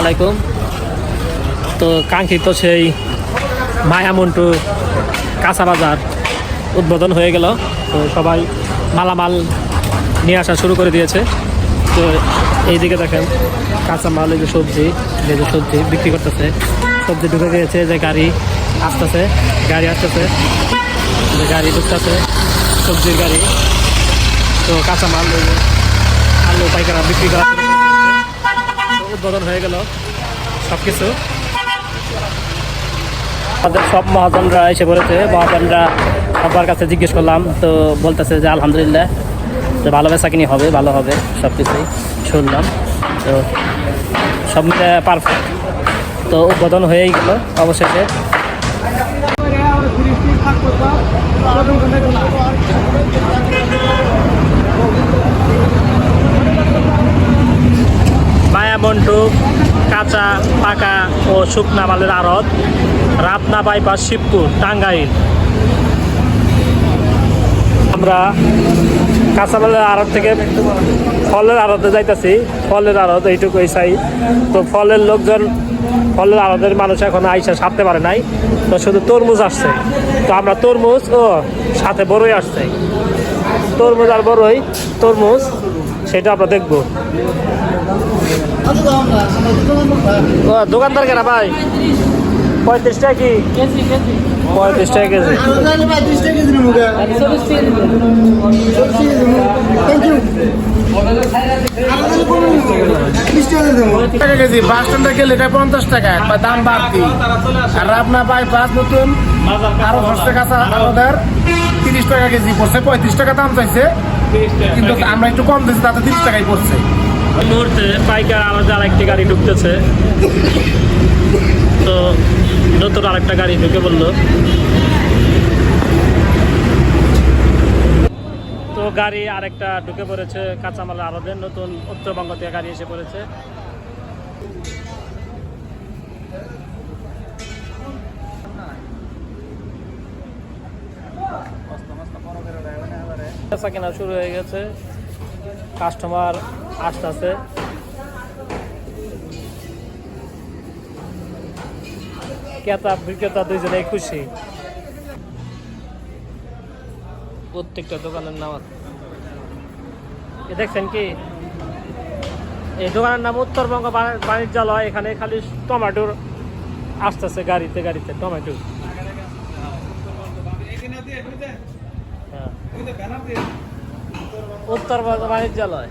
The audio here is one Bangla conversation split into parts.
আলাইকুম। তো কাঙ্ক্ষিত সেই মায়ামন্টু কাঁচা বাজার উদ্বোধন হয়ে গেল। তো সবাই মালামাল নিয়ে আসা শুরু করে দিয়েছে। তো এইদিকে দেখেন কাঁচা মাল, এই যে সবজি, এই যে সবজি বিক্রি করতেছে। সবজি ঢুকে গিয়েছে, যে গাড়ি আসতেছে গাড়ি আসতেছে, যে গাড়ি ঢুকতেছে, সবজির গাড়ি। তো কাঁচা মাল আলু পাইকারা বিক্রি করা উদ্বোধন হয়ে গেল। সব কিছু আমাদের সব মহাজনরা এসে পড়েছে। মহাজনরা সবার কাছে জিজ্ঞেস করলাম, তো বলতেছে যে, আলহামদুলিল্লাহ, যে ভালো বেচা কিনি হবে, ভালো হবে সব কিছুই শুনলাম। তো সব মিলে পারফেক্ট তো উদ্বোধন হয়েই গেল অবশেষে। মায়ামন্টু কাঁচা, পাকা ও শুকনা মালের আড়ত, রাতনা বাইপাস, শিবপুর, টাঙ্গাইল। আমরা কাঁচা মালের আড়ত থেকে ফলের আড়তে যাইতেছি। ফলের আড়ত এইটুকু এই সাই। তো ফলের লোকজন, ফলের আড়তের মানুষ এখন আইসা সারতে পারে নাই। তো শুধু তরমুজ আসছে। তো আমরা তরমুজ ও সাথে বড়ই আসছে। তরমুজ আর বড়ই তরমুজ, সেটা আমরা দেখব। দোকানদার কেনা ভাই? পঁয়ত্রিশ টাকা কি? পঁয়ত্রিশ টাকা কেজি। টাকা কেজি বাস স্ট্যান্ডে গেলে এটা পঞ্চাশ বা দাম বাড়তি আর আমাদের, তিরিশ টাকা কেজি পড়ছে, পঁয়ত্রিশ দাম চাইছে। কিন্তু আমরা একটু কম দিচ্ছি তাতে তিরিশ টাকাই পড়ছে। মুহূর্তে পাইকার আলাদা আরেকটি গাড়ি ঢুকতেছে। তো নতুন আরেকটা গাড়ি ঢুকে বলল তো গাড়ি আরেকটা ঢুকে পড়েছে কাঁচামাল আরবের নতুন উত্তরবঙ্গ থেকে গাড়ি এসে পড়েছে। কেনা শুরু হয়ে গেছে কাস্টমার আসতেছে ক্রেতা বিক্রেতা দুইজনেই খুশি। প্রত্যেকটা দোকানের নাম এ দেখছেন কি? এই দোকানের নাম উত্তরবঙ্গ বাণিজ্যালয় এখানে খালি টমেটোর আসতেছে গাড়িতে গাড়িতে টমেটো। হ্যাঁ। উত্তরবঙ্গ বাণিজ্যালয়।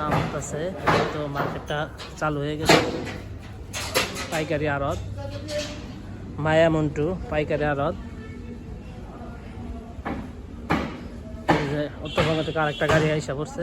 নাম আছে, তো মার্কেটটা চালু হয়ে গেছে। পাইকারি আড়ত। মায়া মন্টু, পাইকারি আড়ত। অত্যভাবে থেকে আরেকটা গাড়ি আইসা পড়ছে।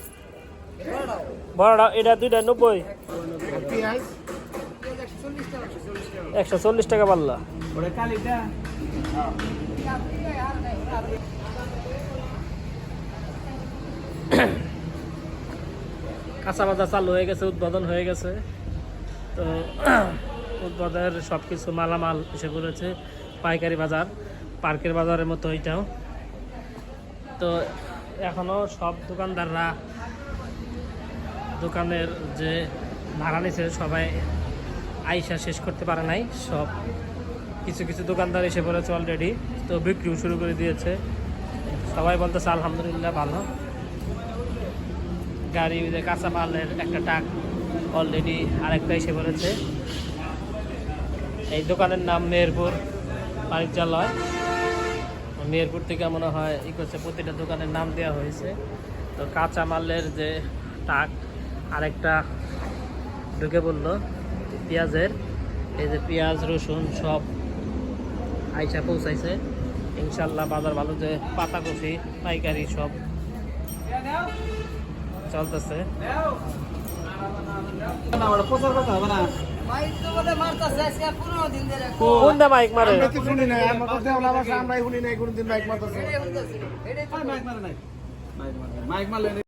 বড়টা, এটা দুইটা নব্বই। একশো চল্লিশ টাকা পাল্লা। কাঁচা বাজার চালু হয়ে গেছে উদ্বোধন হয়ে গেছে। তো উদ্বোধনের সব কিছু মালামাল এসে পড়েছে পাইকারি বাজার, পার্কের বাজারের মতো এটাও। তো এখনও সব দোকানদাররা দোকানের যে ভাড়া নিছে, সবাই আইসা শেষ করতে পারে নাই। সব কিছু কিছু দোকানদার এসে পড়েছে অলরেডি তো বিক্রিও শুরু করে দিয়েছে। সবাই বলতেছে, আলহামদুলিল্লাহ, ভালো। গাড়ি কাঁচা মালের একটা টাক অলরেডি আরেকটা এসে পড়েছে। এই দোকানের নাম মেহেরপুর বাণিজ্যালয়। মেহেরপুর থেকে মনে হয় ই করছে, প্রতিটা দোকানের নাম দেওয়া হয়েছে। তো কাঁচা মালের যে টাক আরেকটা ঢুকে পড়ল পেঁয়াজের এই যে পেঁয়াজ রসুন সব আইসা পৌঁছাইছে। ইনশাল্লাহ বাজার ভালো যে পাতাকপি পাইকারি সব চলতেছে। কোন মাইক মারে? শুনি নাই আমার কথা দেওয়া ভাষা আমরাই শুনি নাই কোনদিন বাইক মারতেছে? মাইক মারলেন